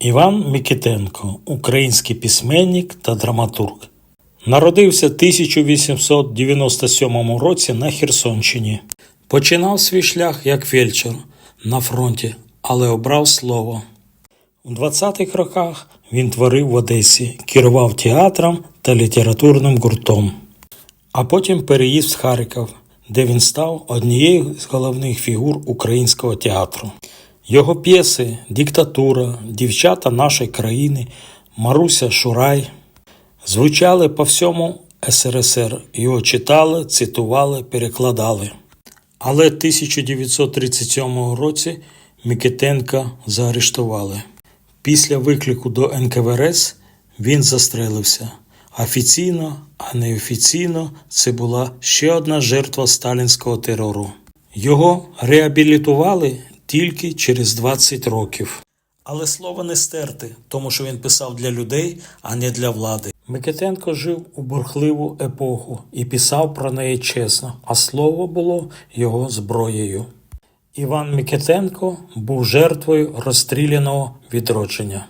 Іван Микитенко, український письменник та драматург. Народився в 1897 році на Херсонщині. Починав свій шлях як фельдшер на фронті, але обрав слово. У 20-х роках він творив в Одесі, керував театром та літературним гуртом. А потім переїзд в Харків, де він став однією з головних фігур українського театру. Його п'єси Диктатура, Дівчата нашої країни, Маруся Шурай звучали по всьому СРСР. Його читали, цитували, перекладали. Але 1937 році Микитенка заарештували. Після виклику до НКВРС він застрелився. Офіційно, а неофіційно це була ще одна жертва сталінського терору. Його реабілітували тільки через 20 років. Але слово не стерти, тому що він писав для людей, а не для влади. Микитенко жив у бурхливу епоху і писав про неї чесно, а слово було його зброєю. Іван Микитенко був жертвою розстріляного відродження.